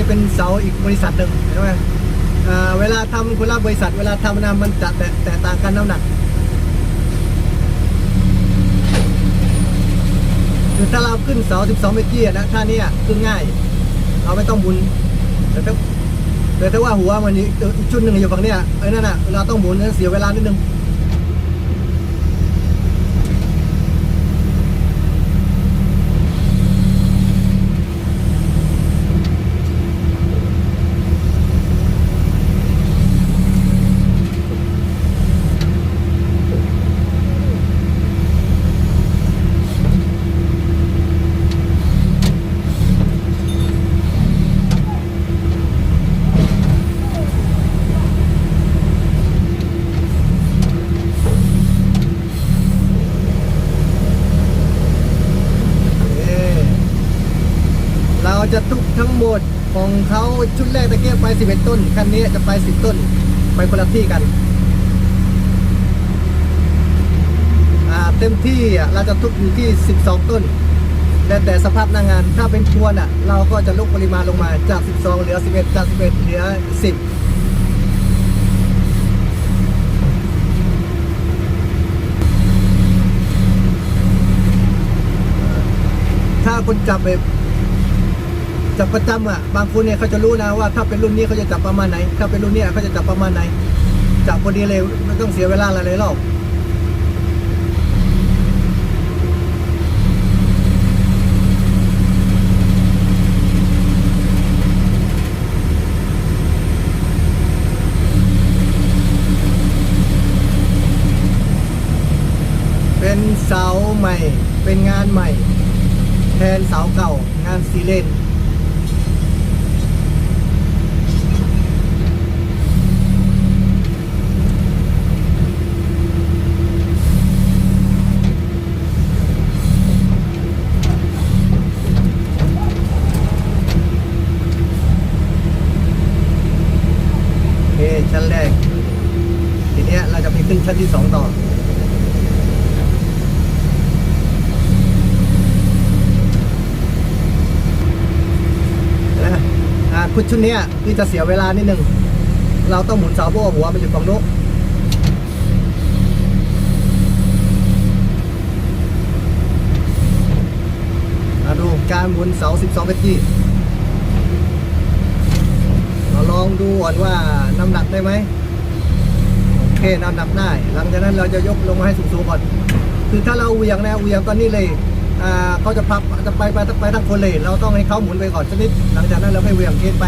นี่เป็นเสาอีกบริษัทหนึ่งใช่ไหมเวลาทำคนละบริษัท เวลาทำนะมันจะแตแตกต่างกันน้ำหนักคือถ้าเราขึ้นเสา 12 เมตรกี้นะท่าเนี้ยขึ้นง่าย เราไม่ต้องหมุนแต่ถ้าแต่ถ้าว่าหัวมันอีกชุดหนึ่งอยู่ฝั่งเนี้ยไอ้นั่นน่ะเราต้องหมุนเสียเวลานิดนึง จะทุกทั้งหมดของเขาชุดแรกตะเกียบไป 11 ต้น คันนี้จะไป 10 ต้น ไปคนละที่กันอ่าเต็มที่เราจะทุกอยู่ที่ 12 ต้น แต่แต่สภาพหน้างาน ถ้าเป็นควนอะ เราก็จะลดปริมาณลงมาจาก 12 เหลือ 11 จาก 11 เหลือ 10ถ้าคนจับแบบ จับประจำอะบางคนเนี่ยเขาจะรู้นะว่าถ้าเป็นรุ่นนี้เขาจะจับประมาณไหน ถ้าเป็นรุ่นนี้เขาจะจับประมาณไหนจับพอดีเลยไม่ต้องเสียเวลาหลยๆรอบเป็นเสาใหม่ เป็นงานใหม่ แทนเสาเก่างานซีเลน ชั้นแรก ทีเนี้ยเราจะไปขึ้นชั้นที่สองต่อนะอ่าคุณชุดเนี้ยคือจะเสียเวลานิดนึง เราต้องหมุนเสาเพราะว่าหัวมันอยู่ฝั่งโน้นมาดูการหมุนเสา 12เมตรที่เราลอง ดูก่อนว่าน้ำหนักได้ไหมโอเคน้ำหนักได้ หลังจากนั้นเราจะยกลงมาให้สูงๆก่อน คือถ้าเราเวียงนะเวียงตอนนี้เลยอ่าเขาจะพับจะไปไปไปทั้งคนเลย เราต้องให้เขาหมุนไปก่อนสักนิด หลังจากนั้นเราให้เวียงเอ็นไป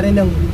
nangyari ng